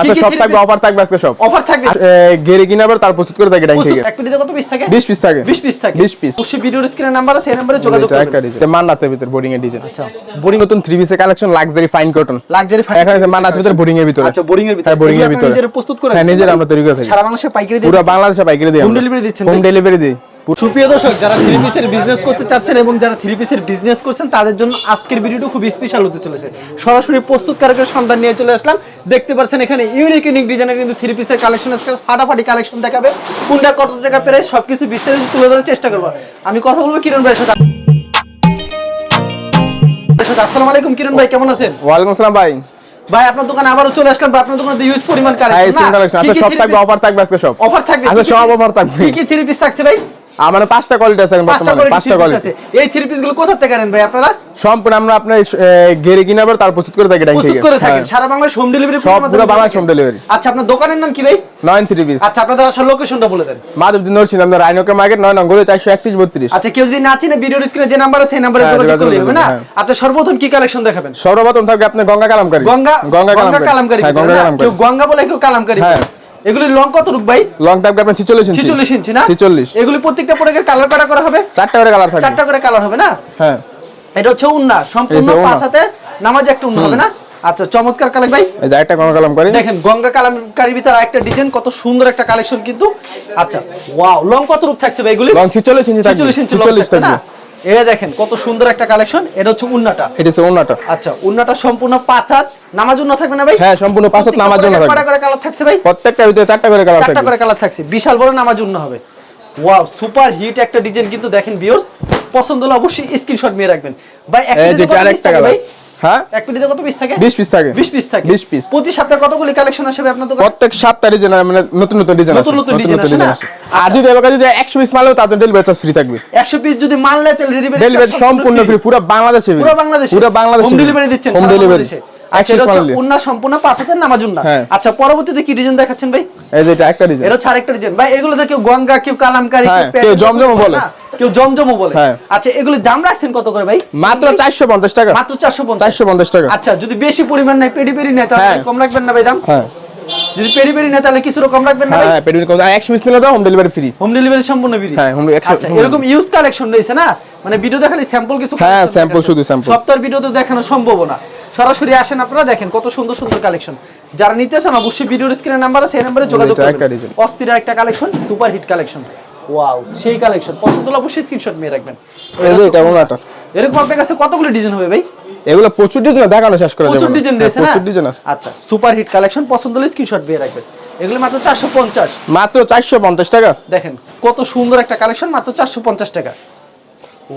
আচ্ছা সব থাকবে অফার থাকবে আজকে সব। অফার থাকবে। গেরে কিনে আবার তার প্রস্তুত করে থাকে থেকে এক কত পিস থাকে? 20 পিস থাকে। 20 পিস থাকে। 20 পিস অবশ্যই ভিডিওর স্ক্রিনে নাম্বার আছে এই নম্বরে যোগাযোগ করবেন। মান্নাতের ভিতর বোর্ডিং এর ডিজাইন আচ্ছা। বোর্ডিং নতুন থ্রি পিসের collection luxury fine cotton luxury এখন আছে মান্নাতের ভিতর বোর্ডিং এর ভিতরে। আচ্ছা বোর্ডিং এর ভিতরে। হ্যাঁ বোর্ডিং এর এগুলো ভিতরে। নিজেরা প্রস্তুত করে হ্যাঁ নিজেরা আমরা তৈরি করে থাকি। সারা বাংলাদেশে পাইকারি দিয়ে পুরো বাংলাদেশে পাইকারি দিই Home delivery দিচ্ছেন। হোম ডেলিভারি দিই। সুপ্রিয় দর্শক যারা থ্রি পিসের বিজনেস করতে চাচ্ছেন এবং যারা থ্রি পিসের বিজনেস করছেন তাদের জন্য আজকের ভিডিওটা খুব স্পেশাল হতে চলেছে। সরাসরি প্রস্তুতকারকের সন্ধান নিয়ে চলে আসলাম। দেখতে পাচ্ছেন এখানে ইউনিক ইউনিক ডিজাইনের কিন্তু থ্রি পিসের কালেকশন আজকে ফাটাফাটি কালেকশন দেখাবে। কোনটা কত টাকা পেরে সবকিছু বিস্তারিত তুলে ধরার চেষ্টা করব। আমি কথা বলব কিরণ ভাইয়ের সাথে। আসসালামু আলাইকুম কিরণ ভাই কেমন আছেন? ওয়ালাইকুম আসসালাম ভাই। ভাই আপনার দোকানে আবারও চলে আসলাম ভাই, আপনার দোকানে ইউজ পরিমাণ হ্যাঁ কালেকশন আচ্ছা সব থাকবে অফার থাকবে আজকে সব। অফার থাকবে আচ্ছা সব অফার থাকবে। কি কি থ্রি পিস থাকছে ভাই? আমার পাঁচটা কোয়ালিটি আছে বর্তমানে পাঁচটা কোয়ালিটি এই থ্রি পিসগুলো কোথা থেকে আনেন ভাই আপনারা? সম্পূর্ণ আমরা আপনার গেরে কিনে আবার তার প্রস্তুত করে থাকি প্রস্তুত থেকে। করে থাকেন। হ্যাঁ। সারা বাংলাদেশ হোম ডেলিভারি সব পুরো বাংলাদেশ হোম ডেলিভারি আচ্ছা আপনার দোকানের নাম কি ভাই? নয়ন থ্রি পিস আচ্ছা আপনাদের আসার লোকেশনটা বলে দেন। মাধবদী নরসিংহ আপনার রাইনোকে মার্কেট নয় নম্বর চারশো একত্রিশ বত্রিশ। আচ্ছা কেউ যদি না চিনে ভিডিওর স্ক্রিনে যে নাম্বার আছে সেই নাম্বারে হ্যাঁ, যোগাযোগ করলে হবে না? হ্যাঁ। আচ্ছা সর্বপ্রথম কি কালেকশন দেখাবেন? সর্বপ্রথম থাকবে আপনার গঙ্গা কালামকারী। গঙ্গা গঙ্গা কালামকারী। গঙ্গা কালামকারী। কেউ গঙ্গা বলে কেউ কালামকারী হ্যাঁ। এগুলি লং কত রূপ ভাই? লং থাকবে আপনার ছিচল্লিশ ইঞ্চি 46 ইঞ্চি না? ছিচল্লিশ। এগুলি প্রত্যেকটা প্রোডাক্টের কালার কাটা করা হবে? চারটা করে কালার থাকবে। চারটা করে কালার হবে না? হ্যাঁ। এটা হচ্ছে উন্না সম্পূর্ণ পাঁচ হাতে নামাজ একটা উন্না হবে না? আচ্ছা চমৎকার কালেক ভাই। এই যে একটা গঙ্গা কালামকারী দেখেন গঙ্গা কালামকারী ভিতরে একটা ডিজাইন কত সুন্দর একটা কালেকশন কিন্তু। আচ্ছা ওয়াও লং কত রূপ থাকছে ভাই এগুলি? লং ছিচল্লিশ ইঞ্চি থাকবে। 46 ইঞ্চি থাকবে। এ দেখেন কত সুন্দর একটা কালেকশন এটা হচ্ছে উন্নাটা। এটা হচ্ছে উন্নাটা। আচ্ছা উন্নাটা সম্পূর্ণ পাঁচ হাত। থাকবে না ভাই? হ্যাঁ সম্পূর্ণ পাঁচ হাত নামার জন্য থাকবে। করে কালার থাকছে ভাই? প্রত্যেকটা ভিতরে চারটা করে কালার চারটা করে কালার থাকছে। বিশাল বড় হবে। ওয়াও সুপার হিট একটা ডিজাইন কিন্তু দেখেন ভিউয়ার্স পছন্দ হলে অবশ্যই স্ক্রিনশট নিয়ে রাখবেন। ভাই এক এই যে মিনিটে কত আরেকটা piece থাকে কালার ভাই। হ্যাঁ? এক মিনিটে কত পিস থাকে? 20 piece থাকে। 20 পিস থাকে। 20 piece। প্রতি সপ্তাহে কতগুলি কালেকশন আসবে আপনার দোকানে? প্রত্যেক সপ্তাহে ডিজাইন মানে নতুন নতুন ডিজাইন নতুন নতুন design আসে আর যদি এবার যদি 100 পিস মালও তার জন্য ডেলিভারি চার্জ ফ্রি থাকবে। 100 পিস যদি মাল নেয় তাহলে ডেলিভারি ডেলিভারি সম্পূর্ণ ফ্রি পুরো বাংলাদেশে পুরো বাংলাদেশে। পুরো বাংলাদেশে হোম ডেলিভারি দিচ্ছেন হোম ডেলিভারি আচ্ছা এটা হচ্ছে উন্না সম্পূর্ণ পাঁচ হাতের নামাজ উন্না হ্যাঁ। আচ্ছা পরবর্তীতে কি ডিজাইন দেখাচ্ছেন ভাই? এই যে এটা একটা ডিজাইন এটা হচ্ছে আরেকটা ডিজাইন ভাই এগুলো কেউ গঙ্গা কেউ কালামকারী হ্যাঁ, কেউ বলে। না, কেউ জমজমও বলে। হ্যাঁ। আচ্ছা এগুলির দাম রাখছেন কত করে ভাই? মাত্র 450 টাকা। মাত্র চারশো পঞ্চাশ। 450 টাকা। আচ্ছা যদি বেশি পরিমাণ নেয় পেডি পেডি নেয় তাহলে হ্যাঁ। কম রাখবেন না ভাই দাম? হ্যাঁ। যদি পেডি পেডি নেয় তাহলে কিছু কম রাখবেন না হ্যাঁ হ্যাঁ পেডুইন কম 100 পিস নিলে দাও home delivery free home delivery সম্পূর্ণ ফ্রি হ্যাঁ, delivery আচ্ছা এরকম ইউজ কালেকশন রয়েছে না? মানে ভিডিও দেখালে স্যাম্পল কিছু হ্যাঁ, দেখাচ্ছে। শুধু sample। সপ্তাহের ভিডিওতে দেখানো সম্ভব না। সরাসরি আসেন আপনারা দেখেন কত সুন্দর সুন্দর কালেকশন যারা নিতে চান অবশ্যই ভিডিওর স্ক্রিনের নাম্বার আছে সেই নাম্বারে যোগাযোগ করবেন। অস্থির একটা collection super hit collection wow সেই কালেকশন পছন্দ হলে অবশ্যই স্ক্রিনশট নিয়ে রাখবেন। এই যে এটা ওনাটা। এরকম আপনার কাছে কতগুলো ডিজাইন হবে ভাই? এগুলো প্রচুর ডিজাইন দেখানো শেষ করে দেব প্রচুর ডিজাইন হ্যাঁ, রয়েছে প্রচুর ডিজাইন আছে। আচ্ছা সুপার হিট কালেকশন পছন্দ হলে স্ক্রিনশট দিয়ে রাখবেন। এগুলো মাত্র চারশো পঞ্চাশ। মাত্র 450 টাকা। দেখেন কত সুন্দর একটা কালেকশন মাত্র চারশো পঞ্চাশ টাকা।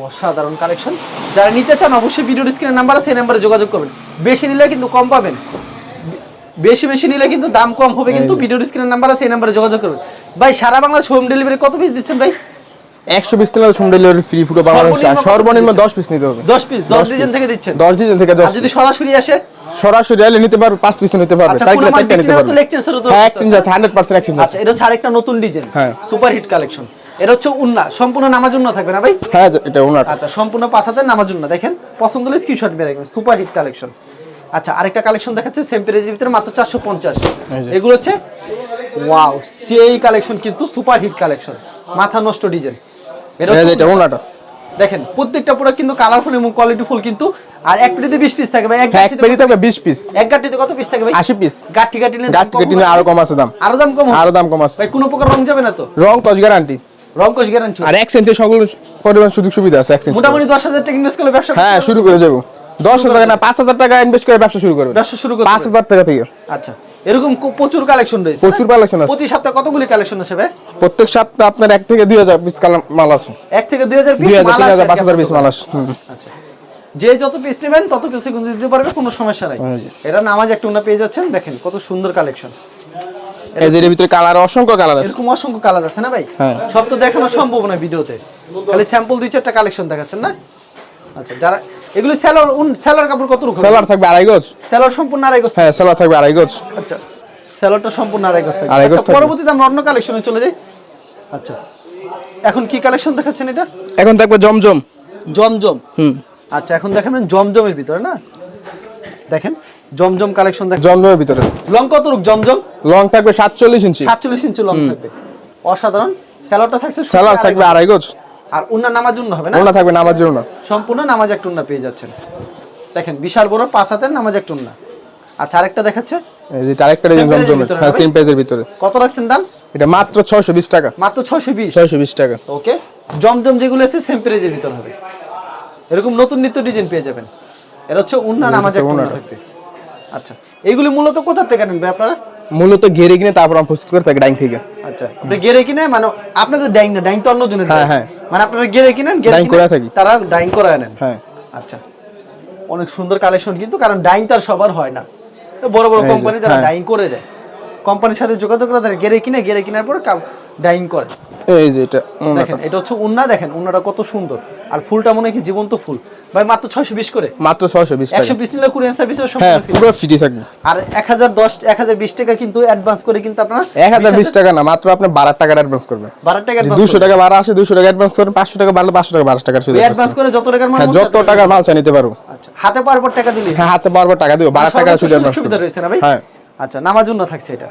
অসাধারণ কালেকশন যারা নিতে চান অবশ্যই ভিডিওর স্ক্রিনের নাম্বার আছে সেই নাম্বারে যোগাযোগ করবেন। বেশি নিলে কিন্তু কম পাবেন। বেশি বেশি নিলে কিন্তু দাম কম হবে কিন্তু ভিডিওর স্ক্রিনের নাম্বার আছে সেই নাম্বারে যোগাযোগ করবেন। ভাই সারা বাংলাদেশ হোম ডেলিভারি কত পিস দিচ্ছেন ভাই? 100 পিস নিলে হোম ডেলিভারি ফ্রি পুরো বাংলাদেশে আর সর্বনিম্ন? 10 পিস নিতে হবে। 10 পিস 10 ডিজাইন থেকে দিচ্ছেন। 10 ডিজাইন থেকে 10 আর যদি সরাসরি আসে? সরাসরি আইলে নিতে পারবে 5 পিস নিতে পারবে। আচ্ছা, 4 কিলো মাল 4টা নিতে পারবে। হ্যাঁ এক্সচেঞ্জ আছে 100% এক্সচেঞ্জ আছে আচ্ছা এটা হচ্ছে আরেকটা নতুন ডিজাইন হ্যাঁ। সুপার হিট কালেকশন এটা হচ্ছে উন্না। সম্পূর্ণ নামাজ উন্না থাকবে না ভাই? হ্যাঁ এটা ওনার আচ্ছা সম্পূর্ণ পাঁচ হাজার নামাজ উন্না। দেখেন পছন্দ হলে স্ক্রিনশট মেরে সুপার হিট কালেকশন আচ্ছা আরেকটা কালেকশন দেখাচ্ছে সেম পেজের ভিতরে মাত্র চারশো পঞ্চাশ। এই যে। এগুলো হচ্ছে ওয়াও সেই কালেকশন কিন্তু সুপার হিট কালেকশন মাথা নষ্ট ডিজাইন। এটা এটা ওনাটা। দেখেন প্রত্যেকটা প্রোডাক্ট কিন্তু কালারফুল এবং কোয়ালিটি ফুল কিন্তু আর এক পেটিতে বিশ পিস থাকবে এক হ্যাঁ এক গাঁঠিতে পেটি থাকবে 20 পিস এক গাঁঠিতে কত পিস থাকবে ভাই? 80 পিস গাঠি গাঠি নিলে দাম গাট কম আরও কম আছে দাম। আরও দাম কম আরও দাম কম আছে। ভাই কোনো প্রকার রং যাবে না তো? রং টচ গ্যারান্টি রং কোশ গ্যারান্টি আর এক্সচেঞ্জের সকল পরিমাণ সুযোগ সুবিধা আছে এক্সচেঞ্জ মোটামুটি দশ হাজার টাকা ইনভেস্ট করলে ব্যবসা হ্যাঁ শুরু করে যাব 10000 টাকা না 5000 টাকা ইনভেস্ট করে ব্যবসা শুরু করবে ব্যবসা শুরু করতে 5000 টাকা থেকে। আচ্ছা এরকম প্রচুর কালেকশন রয়েছে প্রচুর কালেকশন আছে। প্রতি সপ্তাহে কতগুলি কালেকশন আসে ভাই? প্রত্যেক সপ্তাহে আপনার এক থেকে 2000 পিস মাল আছে এক থেকে দুই হাজার 2000 3000 5000 পিস মাল হুম। আচ্ছা যে যত পিস নেবেন তত পিস কিন্তু দিতে পারবে কোনো সমস্যা নাই। হ্যাঁ এটা নামাজ একটা উন্না পেয়ে যাচ্ছেন দেখেন কত সুন্দর কালেকশন এর ভিতরে কালার অসংখ্য কালার আছে। এরকম অসংখ্য কালার আছে না ভাই? হ্যাঁ। সব তো দেখানো সম্ভব না ভিডিওতে। খালি স্যাম্পল দুই চারটা কালেকশন দেখাচ্ছেন না? আচ্ছা যারা এগুলি সেলার সেলার কাপড় কত রকম? সেলার থাকবে আড়াই গজ। সেলার সম্পূর্ণ আড়াই গজ হ্যাঁ সেলার থাকবে আড়াই গজ। আচ্ছা স্যালাডটা সম্পূর্ণ আড়াই গজ থাকবে। আড়াই গজ আচ্ছা। পরবর্তীতে আমরা অন্য কালেকশনে চলে যাই। আচ্ছা এখন কি কালেকশন দেখাচ্ছেন এটা? এখন থাকবে জমজম। জমজম। হুম। আচ্ছা এখন দেখাবেন জমজমের ভিতরে না? দেখেন জমজম কালেকশন দেখ জমজমের ভিতরে। লং কত রূপ জমজম? লং থাকবে সাতচল্লিশ ইঞ্চি। সাতচল্লিশ ইঞ্চি লং থাকবে। অসাধারণ। স্যালোডটা থাকছে আড়াই থাকবে আড়াই গজ। আর উন্না নামার জন্য হবে না? ওনা থাকবে নামার জন্য সম্পূর্ণ নামাজ একটা উন্না পেয়ে যাচ্ছেন। দেখেন বিশাল বড় পাঁচ হাতের নামাজ একটা উন্না। আচ্ছা আরেকটা দেখাচ্ছে? এই যে আরেকটা ডিজাইন ভিতরে হ্যাঁ? সেম প্রাইসের ভিতরে। কত রাখছেন দাম? এটা মাত্র ছয়শো বিশ টাকা। মাত্র ছয়শো বিশ? ছয়শো বিশ টাকা। ওকে। জমজম যেগুলো আছে সেম প্রাইজের ভিতর হবে। এরকম নতুন নিত্য ডিজাইন পেয়ে যাবেন। এটা হচ্ছে উন্না নামাজ একটা উন্না আচ্ছা এইগুলি মূলত কোথা থেকে ভাই আপনারা? মূলত ঘেরে কিনে তারপর আমরা প্রস্তুত করে থাকি ডাইং থেকে। আচ্ছা আপনি গেরে কিনে মানে আপনাদের ডাইং না ডাইং তো অন্য জনের হ্যাঁ, হ্যাঁ। মানে আপনারা গেরে কিনেন গেরে ডাইং করে থাকি। তারা ডাইং করে হ্যাঁ। আচ্ছা অনেক সুন্দর কালেকশন কিন্তু কারণ ডাইং তার সবার হয় না। বড় বড় কোম্পানি তারা হ্যাঁ। ডাইং করে দেয়। কোম্পানির সাথে যোগাযোগ করে তারা গেরে কিনে গেরে কেনার পর ডাইং করে। এই যে এটা দেখেন এটা হচ্ছে উন্না দেখেন উন্নাটা কত সুন্দর। আর ফুলটা মনে হয় কি জীবন্ত ফুল। ভাই মাত্র ছয়শো বিশ করে। মাত্র ছয়শো বিশ একশো টাকা বিশ নিলে কুরিয়ান সার্ভিসের হ্যাঁ। পুরো ফ্রি থাকবে। আর এক হাজার দশ এক হাজার বিশ টাকা কিন্তু অ্যাডভান্স করে কিন্তু আপনারা এক হাজার বিশ টাকা না মাত্র আপনি বারো টাকার অ্যাডভান্স করবেন। বারো টাকা দুশো টাকা ভাড়া আসে দুশো টাকা অ্যাডভান্স করেন পাঁচশো টাকা বাড়লে পাঁচশো টাকা বারোশো টাকা শুধু অ্যাডভান্স করে যত টাকার মাল হ্যাঁ যত টাকার মাল চাই নিতে পারব। আচ্ছা হাতে পাওয়ার পর টাকা দিলি। হ্যাঁ হাতে পারব টাকা দিব বারো টাকা শুধু অ্যাডভান্স সুবিধা রয়েছে না ভাই? হ্যাঁ। আচ্ছা নামার জন্য থাকছে এটা।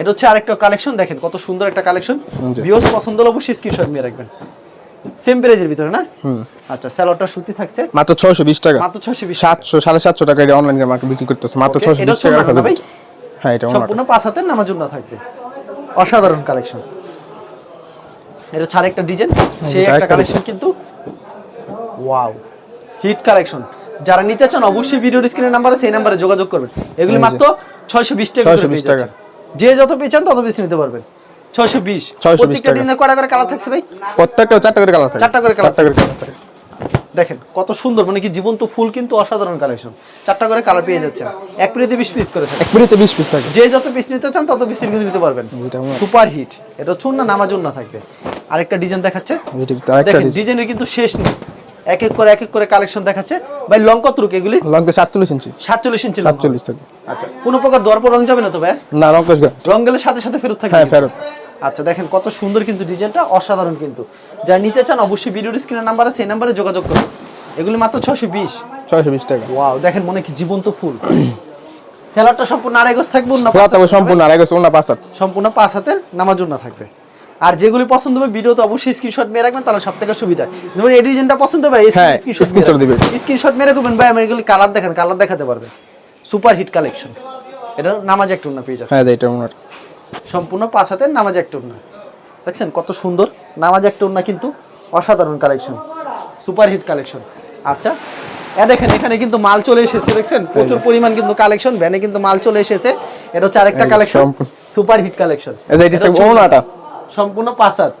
এটা হচ্ছে আরেকটা কালেকশন দেখেন কত সুন্দর একটা কালেকশন। ভিউস পছন্দ হলে অবশ্যই স্ক্রিনশট নিয়ে রাখবেন। সেম প্রাইজের ভিতরে না? আচ্ছা স্যালোডটা সুতি থাকছে। মাত্র ছয়শো বিশ টাকা। মাত্র ছয়শো বিশ সাতশো সাড়ে সাতশো টাকা এটা অনলাইন মার্কেট বিক্রি করতেছে। মাত্র Okay, ছয়শো এটা বিশ হচ্ছে টাকা রাখা যাবে হ্যাঁ এটা সম্পূর্ণ পাঁচ হাতের থাকবে। অসাধারণ কালেকশন এটা হচ্ছে আরেকটা ডিজাইন সেই একটা একটা কালেকশন কিন্তু ওয়াও হিট কালেকশন যারা নিতে চান অবশ্যই ভিডিও স্ক্রিনের নাম্বারে সেই নাম্বারে যোগাযোগ করবেন। এগুলি মাত্র ছয়শো বিশ টাকা 620 করে টাকা। যে যত পেয়ে চান তত বেশি নিতে পারবেন। ছয়শো বিশ। 620 টাকা। ডিজাইনের কটা করে কালার থাকছে ভাই? প্রত্যেকটা চারটা করে কালার থাকে। চারটা করে colour চারটা করে থাকে। দেখেন কত সুন্দর মানে কি জীবন্ত ফুল কিন্তু অসাধারণ কালেকশন চারটা করে কালার পেয়ে যাচ্ছেন। এক প্লেটে বিশ পিস করে থাকে এক মিনিটে বিশ পিস থাকে। যে যত পিস নিতে চান তত পিস কিন্তু নিতে পারবেন। সুপার হিট এটা হচ্ছে না নামার জন্য থাকবে। আরেকটা ডিজাইন দেখাচ্ছে। দেখেন ডিজাইনের কিন্তু শেষ নেই। এক এক করে এক এক করে কালেকশন দেখাচ্ছে। ভাই লং কত রুক এগুলি লং তো সাতচল্লিশ ইঞ্চি। থাকে। আচ্ছা কোনো প্রকার দর রং যাবে না তো ভাই? না গান রং গেলে সাথে সাথে ফেরত থাকবে হ্যাঁ ফেরত। আচ্ছা দেখেন কত সুন্দর কিন্তু ডিজাইনটা অসাধারণ কিন্তু। যারা নিতে চান অবশ্যই ভিডিওর স্ক্রিনের নাম্বারে সেই নাম্বারে যোগাযোগ করুন। এগুলি মাত্র ছশো বিশ। ছয়শো বিশ টাকা। ওয়াও দেখেন মনে কি জীবন্ত ফুল। স্যালাডটা সম্পূর্ণ আড়াই গজ থাকবে না তবে সম্পূর্ণ আড়াই গেছে ওনা পাঁচ হাত। সম্পূর্ণ পাঁচ হাতের নামার জন্য থাকবে। আর যেগুলি পছন্দ হবে ভিডিওতে অবশ্যই স্ক্রিনশট মেরে রাখবেন তাহলে সব থেকে সুবিধা। যেমন এই ডিজাইনটা পছন্দ হবে screenshot দিবেন। স্ক্রিনশট মেরে করবেন ভাই আমি এগুলি কালার দেখেন কালার দেখাতে পারবে সুপার হিট কালেকশন এটা নামাজ একটা না পেয়ে যাচ্ছে হ্যাঁ এটা ওনার সম্পূর্ণ পাঁচ হাতের নামাজ একটা না দেখছেন কত সুন্দর? নামাজ একটা না কিন্তু অসাধারণ কালেকশন সুপার হিট কালেকশন আচ্ছা এ দেখেন এখানে কিন্তু মাল চলে এসেছে দেখছেন? প্রচুর পরিমাণ কিন্তু কালেকশন ভ্যানে কিন্তু মাল চলে এসেছে। এটা হচ্ছে আরেকটা কালেকশন সুপার হিট কালেকশন সম্পূর্ণ পাঁচ হাত।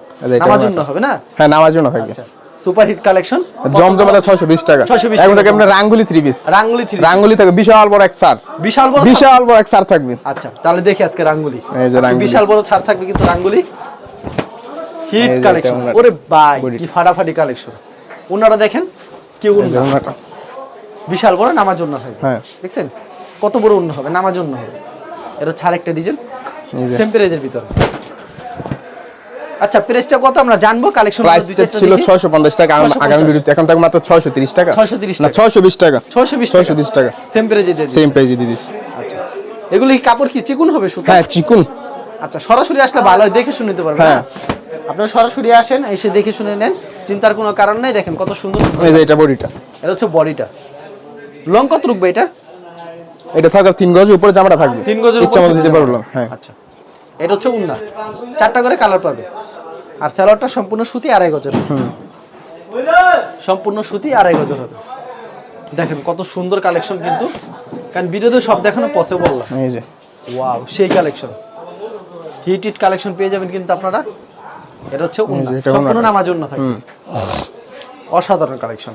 নামাজ হবে না? হ্যাঁ নামাজ থাকবে আচ্ছা। Super hit collection. জমজমাটা ছয়শো বিশ টাকা। 620 এখন থেকে আপনার রাঙ্গুলি থ্রি পিস রাঙ্গুলি থ্রি রাঙ্গুলি থাকে বিশাল বড় এক সার বিশাল বড় বিশাল বড় এক সার থাকবে। আচ্ছা তাহলে দেখি আজকে রাঙ্গুলি। এই যে রাঙ্গুলি। বিশাল বড় থাকবে কিন্তু রাঙ্গুলি। হিট কালেকশন ওরে ভাই কি ফাটাফাটি কালেকশন ওনারা দেখেন কি বিশাল বড় নামার জন্য থাকবে হ্যাঁ। দেখছেন? কত বড় উন্ন হবে? নামার জন্য হবে। এটা ছাড় একটা ডিজাইন সেম প্রাইজের ভিতরে। আচ্ছা প্রাইসটা কত আমরা জানব? কালেকশন প্রাইসটা ছিল ছয়শো পঞ্চাশ টাকা আগামী- ভিডিওতে এখন মাত্র ছয়শো তিরিশ টাকা। 630 না টাকা। ছয়শো বিশ টাকা। ছয়শো বিশ ছয়শো বিশ টাকা। সেম প্রাইজে দিয়ে সেম। প্রাইজে দিয়ে দিস আচ্ছা। এগুলি কাপড় কি চিকুন হবে সুতা? হ্যাঁ চিকুন। আচ্ছা সরাসরি আসলে ভালো দেখে শুনে নিতে পারবেন হ্যাঁ। হ্যাঁ? আপনারা সরাসরি আসেন এসে দেখে শুনে নেন। চিন্তার কোনো কারণ নাই দেখেন কত সুন্দর এই যে এটা বডিটা। এটা হচ্ছে বডিটা। লং কত রুকবে এটা? এটা থাকবে তিন গজ উপরে জামাটা থাকবে। তিন গজের উপর দিতে। পারলাম হ্যাঁ। আচ্ছা। এটা হচ্ছে উন্না। চারটা করে কালার পাবে। আর স্যালোয়ারটা সম্পূর্ণ সুতি আড়াই গজের সম্পূর্ণ সুতি আড়াই গজের হবে। দেখেন কত সুন্দর কালেকশন কিন্তু। কারণ ভিডিওতে সব দেখানো পসিবল না। এই যে। ওয়াও সেই কালেকশন হিট হিট কালেকশন পেয়ে যাবেন কিন্তু আপনারা। এটা হচ্ছে উন্না। সম্পূর্ণ। নামার জন্য হুম। অসাধারণ কালেকশন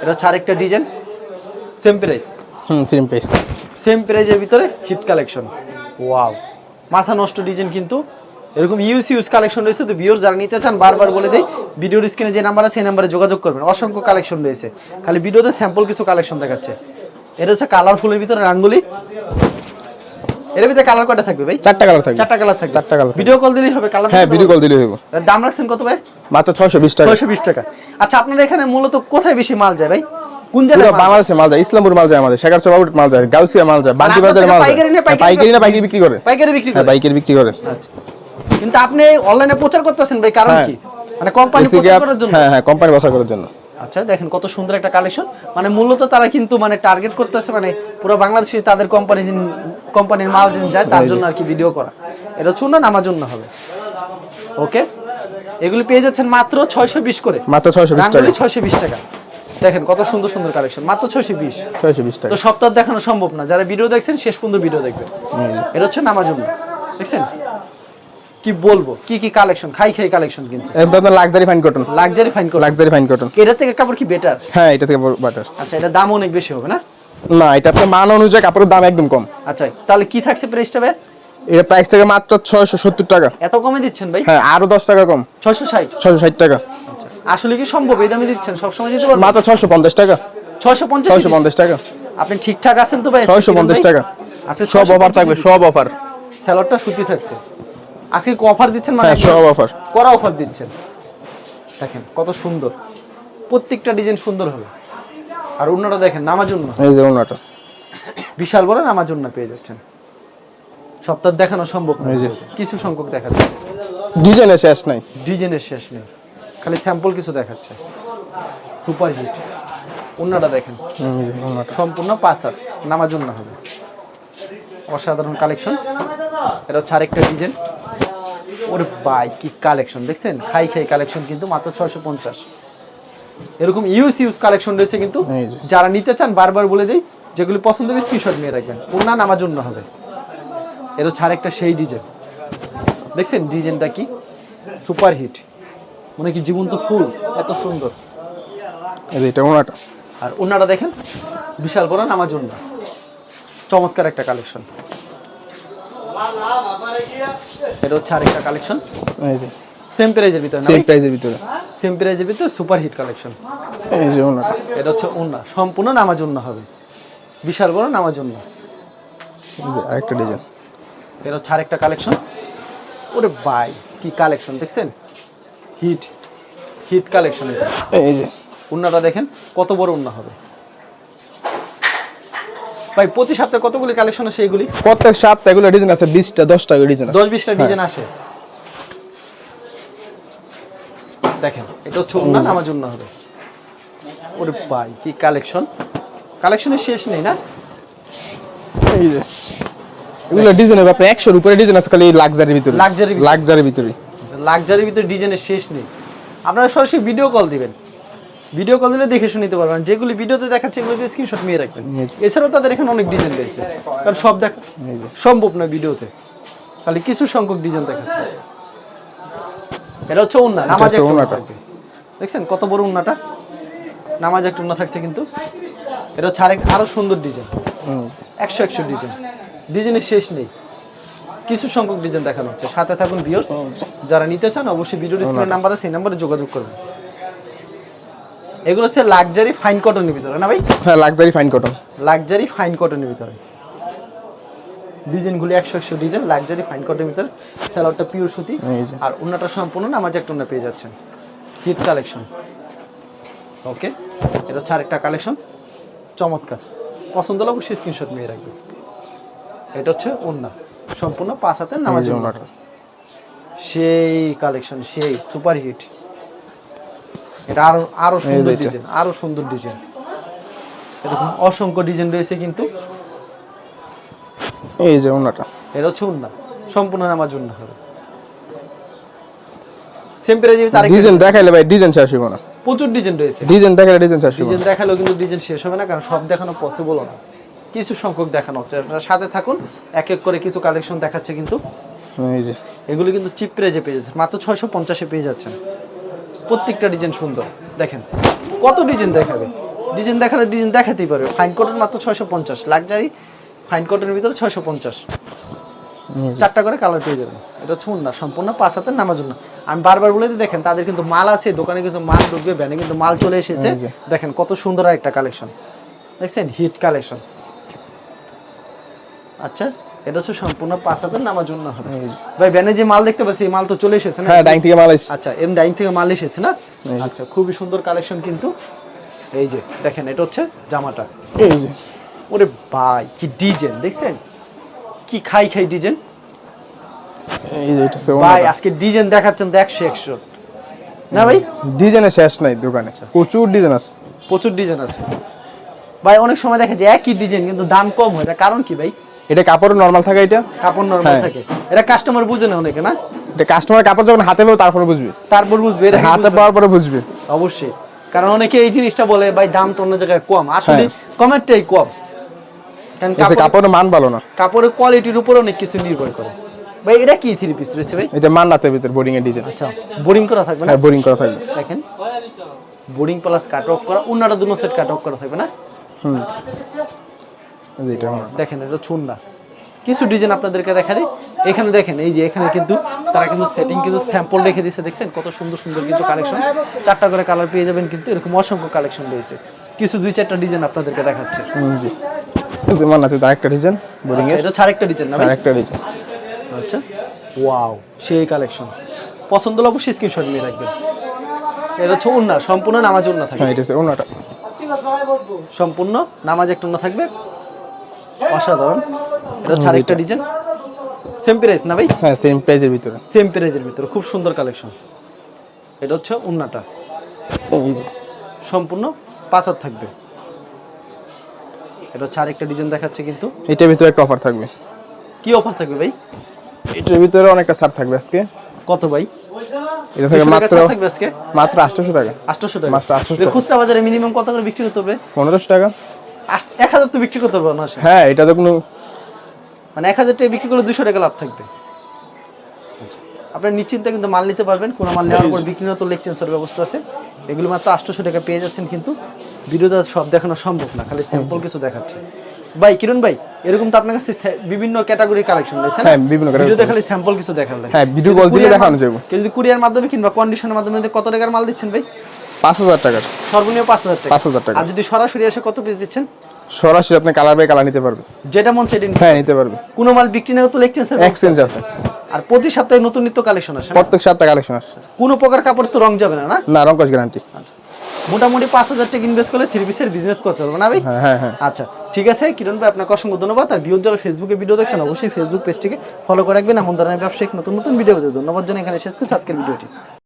এটা হচ্ছে আরেকটা design. Same price hmm same price same প্রাইজের ভিতরে হিট কালেকশন ওয়াও মাথা নষ্ট ডিজাইন কিন্তু। এরকম ইউস ইউজ কালেকশন রয়েছে। তো ভিউর যারা নিতে চান বারবার বলে দেই ভিডিওর স্ক্রিনে যে নাম্বার আছে সেই নাম্বারে যোগাযোগ করবেন। অসংখ্য কালেকশন রয়েছে। খালি ভিডিওতে স্যাম্পল কিছু কালেকশন দেখাচ্ছে। এটা হচ্ছে কালারফুলের ভিতরে রাঙ্গুলি। এর ভিতরে কালার কয়টা থাকবে ভাই? চারটা কালার থাকবে। চারটা কালার থাকবে। চারটা থাকবে। ভিডিও কল দিলেই হবে কালার হ্যাঁ ভিডিও কল দিলেই হইব দাম রাখছেন কত ভাই? মাত্র ছয়শো বিশ টাকা। ছয়শো বিশ টাকা। আচ্ছা আপনারা এখানে মূলত কোথায় বেশি মাল যায় ভাই? কোন বাংলাদেশে মাল যায় ইসলামপুর মাল যায় আমাদের শেখার মাল যায় গাউসিয়া মাল যায় বান্টি বাজারে মাল যায়। পাইকারি না হ্যাঁ, পাইকারি বিক্রি- করে। পাইকারি বিক্রি হ্যাঁ করে? পাইকারি বিক্রি করে। আচ্ছা। কিন্তু আপনি অনলাইনে প্রচার করতেছেন ভাই কারণ হ্যাঁ। কি? মানে কোম্পানি প্রচার করার জন্য? হ্যাঁ হ্যাঁ কোম্পানি বসা করার জন্য। আচ্ছা দেখেন কত সুন্দর একটা কালেকশন মানে মূলত তারা কিন্তু মানে টার্গেট করতেছে মানে পুরো বাংলাদেশে তাদের কোম্পানি কোম্পানির মাল যেন যায় তার জন্য আর কি ভিডিও করা। এটা শুনুন আমার জন্য হবে। ওকে এগুলি পেয়ে যাচ্ছেন মাত্র ছয়শো বিশ করে। মাত্র ছয়শো বিশ টাকা। ছয়শো বিশ টাকা। দেখেন কত সুন্দর সুন্দর কালেকশন মাত্র ছয়শো বিশ। ছয়শো বিশ টাকা। তো সপ্তাহ দেখানো সম্ভব না। যারা ভিডিও দেখছেন শেষ পর্যন্ত ভিডিও দেখবেন। এটা হচ্ছে নামার জন্য দেখছেন? কি বলব? কি কি কালেকশন খাই খাই কালেকশন কিন্তু। তো luxury fine cotton luxury fine করে লাক্সারি ফাইন কটন এটা থেকে কাপড় কি বেটার হ্যাঁ এটা থেকে বাটার আচ্ছা এটা দাম অনেক বেশি হবে না? না এটা আপনার মান অনুযায়ী কাপড়ের দাম একদম কম। আচ্ছা তাহলে কি থাকছে প্রাইসটা ভাই? এটা প্রাইস থেকে মাত্র ছয়শো সত্তর টাকা। এত কমে দিচ্ছেন ভাই? হ্যাঁ আরও দশ টাকা কম। ছয়শো ষাট। ছয়শো ষাট টাকা। আসলে কি সম্ভব? এই দামে দিচ্ছেন? সবসময় দিতে পারবেন? মাত্র ছয়শো পঞ্চাশ টাকা। ছয়শো পঞ্চাশ ছয়শো পঞ্চাশ টাকা। আপনি ঠিকঠাক আছেন তো ভাই? 650 টাকা। আচ্ছা সব অফার থাকবে সব অফার। স্যালাডটা সুতি থাকছে। আজকে অফার দিচ্ছেন মানে হ্যাঁ সব অফার। করা অফার দিচ্ছেন। দেখেন কত সুন্দর। প্রত্যেকটা ডিজাইন সুন্দর হবে আর অন্যটা দেখেন নামার জন্য এই যে ওনাটা বিশাল বড় নামার জন্য পেয়ে যাচ্ছেন। সপ্তাহ দেখানো সম্ভব না। এই যে। কিছু সংখ্যক দেখাচ্ছে ডিজাইনের শেষ নাই। ডিজাইনের শেষ নেই। খালি স্যাম্পল কিছু দেখাচ্ছে। সুপার হিট অন্যটা দেখেন। সম্পূর্ণ পাঁচ হাত নামার জন্য হবে। অসাধারণ কালেকশন এটা হচ্ছে আরেকটা ডিজাইন। ওরে বাই কি কালেকশন দেখছেন? খাই খাই কালেকশন কিন্তু মাত্র ছয়শো পঞ্চাশ। এরকম ইউজ ইউজ কালেকশন রয়েছে কিন্তু। যারা নিতে চান বারবার বলে দিই যেগুলি পছন্দ হবে স্ক্রিনশট নিয়ে রাখবেন। ওনা নামার জন্য হবে। এর হচ্ছে আরেকটা সেই ডিজাইন। দেখছেন ডিজাইনটা কি? সুপার হিট মানে কি জীবন্ত ফুল এত সুন্দর। এই যে এটা ওনাটা। আর ওনারা দেখেন বিশাল বড় নামার জন্য চমৎকার একটা কালেকশন এটা হচ্ছে আরেকটা কালেকশন এই যে। সেম প্রাইজের ভিতরে সেম প্রাইসের ভিতরে। সেম প্রাইজের ভিতরে সুপার হিট কালেকশন এই যে ওনাটা। এটা হচ্ছে ওনা সম্পূর্ণ নামার জন্য হবে। বিশাল বড় নামার জন্য এই যে আরেকটা ডিজাইন এটা হচ্ছে আরেকটা কালেকশন ওরে বাই কি কালেকশন দেখছেন? হিট হিট কালেকশন এই যে। উন্নাটা দেখেন কত বড় উন্না হবে। ভাই প্রতি সপ্তাহে কতগুলি কালেকশন আছে এইগুলি প্রত্যেক সপ্তাহে এগুলো ডিজাইন আছে বিশটা দশটা ডিজাইন আছে। দশ বিশটা ডিজাইন আসে। দেখেন এটা হচ্ছে উন্না আমার জন্য হবে। ওরে ভাই কি কালেকশন কালেকশনের শেষ নেই না? এই যে। এগুলো ডিজাইন হবে আপনার একশোর উপরে ডিজাইন আছে খালি লাক্সারির ভিতরে। ভিতরে। লাক্সারির ভিতরে। লাক্সারির ভিতরে ডিজাইনের শেষ নেই। আপনারা সরাসরি ভিডিও কল দিবেন। ভিডিও কল দিলে দেখে শুনিতে পারবেন। যেগুলি ভিডিওতে দেখাচ্ছে এগুলো স্ক্রিনশট নিয়ে রাখবেন। এছাড়াও তাদের এখানে অনেক ডিজাইন রয়েছে। কারণ সব দেখা সম্ভব না ভিডিওতে খালি কিছু সংখ্যক ডিজাইন দেখাচ্ছে। এটা হচ্ছে উন্না নামাজ। দেখছেন? কত বড় উন্নাটা নামাজ একটা উন্না থাকছে কিন্তু। এটা হচ্ছে আরেক আরও সুন্দর ডিজাইন একশো একশো ডিজাইন ডিজাইনের শেষ নেই। কিছু সংখ্যক ডিজাইন দেখানো হচ্ছে। সাথে থাকুন ভিউয়ার্স যারা নিতে চান অবশ্যই ভিডিও ডিসপ্লে নাম্বার আছে সেই নাম্বারে যোগাযোগ করবেন এগুলো হচ্ছে লাক্সারি ফাইন কটনের ভিতরে না ভাই? হ্যাঁ luxury fine cotton luxury fine কটনের ভিতরে। ডিজাইনগুলি একশো একশো ডিজাইন লাক্সারি ফাইন কটনের ভিতরে। স্যালাডটা পিওর সুতি। আর অন্যটা সম্পূর্ণ না নামাজ একটা অন্য পেয়ে যাচ্ছেন। হিট কালেকশন ওকে এটা হচ্ছে আরেকটা কালেকশন চমৎকার। পছন্দ হলে অবশ্যই স্ক্রিনশট নিয়ে রাখবে এটা হচ্ছে অন্য সম্পূর্ণ পাঁচ হাতের নামাজ। ওনাটা। সেই কালেকশন সেই সুপার হিট এটা আরও আরও সুন্দর ডিজাইন আরও সুন্দর ডিজাইন এরকম অসংখ্য ডিজাইন রয়েছে কিন্তু। এই যে ওনাটা এটা হচ্ছে উন্না সম্পূর্ণ নামার জন্য হবে। সেম প্রাইজে তার ডিজাইন দেখাইলে ভাই ডিজাইন শেষ হইব না। প্রচুর ডিজাইন রয়েছে। ডিজাইন দেখাইলে ডিজাইন শেষ ডিজাইন দেখালেও কিন্তু ডিজাইন শেষ হবে না কারণ সব দেখানো পসিবল না। কিছু সংখ্যক দেখানো হচ্ছে। আপনারা সাথে থাকুন এক এক করে কিছু কালেকশন দেখাচ্ছে কিন্তু। এই যে। এগুলো কিন্তু চিপ প্রাইজে পেয়ে যাচ্ছে মাত্র ছয়শো পঞ্চাশে পেয়ে যাচ্ছেন। প্রত্যেকটা ডিজাইন সুন্দর। দেখেন কত ডিজাইন দেখাবে? ডিজাইন দেখালে ডিজাইন দেখাতেই পারবে। ফাইন কটন মাত্র ছয়শো পঞ্চাশ। লাক্সারি ফাইন কটনের ভিতরে ছয়শো পঞ্চাশ। চারটা করে কালার পেয়ে যাবেন। এটা হচ্ছে না সম্পূর্ণ পাঁচ হাতের নামার জন্য। আমি বারবার বলে দিই দেখেন তাদের কিন্তু মাল আছে দোকানে কিন্তু মাল ঢুকবে ব্যানে কিন্তু মাল চলে এসেছে। দেখেন কত সুন্দর একটা কালেকশন দেখছেন হিট কালেকশন আচ্ছা এটা হচ্ছে সম্পূর্ণ পাঁচ হাতের নামার জন্য হবে। ভাই ব্যানে যে মাল দেখতে পাচ্ছি এই মাল তো চলে এসেছে না? হ্যাঁ ডাইং থেকে মাল আইছে আচ্ছা এম ডাইং থেকে মাল এসেছে না? আচ্ছা খুবই সুন্দর কালেকশন কিন্তু। এই যে দেখেন এটা হচ্ছে জামাটা। এই যে। ওরে ভাই কি ডিজাইন দেখছেন? কি খাই খাই ডিজাইন? এই যে এটা ভাই আজকে ডিজাইন দেখাচ্ছেন তো একশো একশো। না ভাই? ডিজাইনের শেষ নাই দোকানে। প্রচুর ডিজাইন আছে। প্রচুর ডিজাইন আছে। ভাই অনেক সময় দেখা যায় একই ডিজাইন কিন্তু দাম কম হয়। এটা কারণ কি ভাই? এটা কাপড় নরমাল থাকে এটা? কাপড় নরমাল হ্যাঁ। থাকে। এটা কাস্টমার বুঝে না অনেকে না? এটা কাস্টমার কাপড় যখন হাতে পাবে তারপরে বুঝবে। তারপর বুঝবে এটা হাতে? পাওয়ার পরে বুঝবে। অবশ্যই। কারণ অনেকে এই জিনিসটা বলে ভাই দাম তো অন্য জায়গায় কম। আসলে হ্যাঁ। কমেরটাই কম। কারণ কাপড়ের মান ভালো না। কাপড়ের কোয়ালিটির উপর অনেক কিছু নির্ভর করে। ভাই এটা কি থ্রি পিস রয়েছে ভাই? এটা মান রাতের ভিতর বোর্ডিং এর ডিজাইন আচ্ছা বোরিং করা থাকবে না? হ্যাঁ বোরিং করা থাকবে। দেখেন। বোরিং প্লাস কাট অফ করা অন্যটা দুনো সেট কাট অফ করা থাকবে না? হুম। দেখেন এটা চুন্না কিছু ডিজাইন আপনাদেরকে দেখা দিই। এখানে দেখেন এই যে এখানে কিন্তু তারা কিন্তু সেটিং কিন্তু স্যাম্পল রেখে দিয়েছে দেখছেন? কত সুন্দর সুন্দর কিন্তু কালেকশন চারটা করে কালার পেয়ে যাবেন কিন্তু এরকম অসংখ্য কালেকশন রয়েছে। কিছু দুই চারটা ডিজাইন আপনাদেরকে দেখাচ্ছে। জি। মান আছে তার একটা ডিজাইন বোরিং আচ্ছা, এর। এটা ছাড় একটা ডিজাইন না ভাই? আর একটা ডিজাইন আচ্ছা ওয়াও সেই কালেকশন পছন্দ হলে অবশ্যই স্ক্রিনশট নিয়ে রাখবেন। এটা হচ্ছে উন্না সম্পূর্ণ নামাজ উন্না থাকে হ্যাঁ এটা হচ্ছে সম্পূর্ণ নামাজ একটা উন্না থাকবে। অসাধারণ। এটা হচ্ছে আরেকটা ডিজাইন। সেম প্রাইস না ভাই? হ্যাঁ সেম প্রাইজের ভিতরে। সেম প্রাইজের ভিতরে। খুব সুন্দর কালেকশন এটা হচ্ছে উন্নাটা। সম্পূর্ণ পাঁচ থাকবে। এটা হচ্ছে আরেকটা ডিজাইন দেখাচ্ছে কিন্তু। এটার ভিতরে একটা অফার থাকবে। কি অফার থাকবে ভাই? এটার ভিতরে অনেকটা ছাড় থাকবে আজকে। কত ভাই? এটা থেকে মাত্র থাকবে আজকে? মাত্র আটশোশো টাকা। আটশোশো টাকা। মাত্র 800 যে খুচরা বাজারে মিনিমাম কত করে বিক্রি করতে হবে? পনেরোশো টাকা। এক হাজার তো বিক্রি করতে পারব না। হ্যাঁ এটা তো কোনো মানে এক হাজার টাকা বিক্রি করলে দুশো টাকা লাভ থাকবে। আচ্ছা। আপনার নিশ্চিন্তে কিন্তু মাল নিতে পারবেন কোনো মাল নেওয়ার পর বিক্রি তো চেঞ্জের ব্যবস্থা আছে। এগুলো মাত্র আটশোশো টাকা পেয়ে যাচ্ছেন কিন্তু ভিডিওতে সব দেখানো সম্ভব না খালি স্যাম্পল কিছু দেখাচ্ছে। ভাই কিরণ ভাই এরকম তো আপনার কাছে বিভিন্ন ক্যাটাগরি কালেকশন রয়েছে হ্যাঁ, বিভিন্ন category ভিডিওতে খালি স্যাম্পল কিছু দেখালেন হ্যাঁ, video call দিলে দেখানো যাবে। যদি কুরিয়ার মাধ্যমে কিংবা কন্ডিশনের মাধ্যমে কত টাকার মাল দিচ্ছেন ভাই? পাঁচ হাজার টাকার। সর্বনিম্ন পাঁচ হাজার টাকা। 5,000 টাকা। আর যদি সরাসরি এসে কত পিস দিচ্ছেন? সরাসরি আপনি কালার বাই কালার নিতে পারবে যেটা মন সেটা হ্যাঁ নিতে পারবে কোনো মাল বিক্রি না তো লেক চেঞ্জের এক্সচেঞ্জ আছে। আর প্রতি সপ্তাহে নতুন নিত্য কালেকশন আসে প্রত্যেক সপ্তাহে কালেকশন আসছে কোনো প্রকার কাপড় তো রং যাবে না না? না রঙ্কশ গ্যারান্টি আচ্ছা। মোটামুটি পাঁচ হাজার টাকা ইনভেস্ট করলে থ্রি পিসের বিজনেস করতে পারব না ভাই? হ্যাঁ হ্যাঁ হ্যাঁ। আচ্ছা ঠিক আছে কিরণ ভাই আপনাকে অসংখ্য ধন্যবাদ। আর ভিউর যারা ফেসবুকে ভিডিও দেখছেন অবশ্যই ফেসবুক পেজটিকে ফলো করে রাখবেন। এমন ধরনের ব্যবসায়িক নতুন নতুন ভিডিও ধন্যবাদ জানাই। এখানে শেষ করছি আজকের ভিডিওটি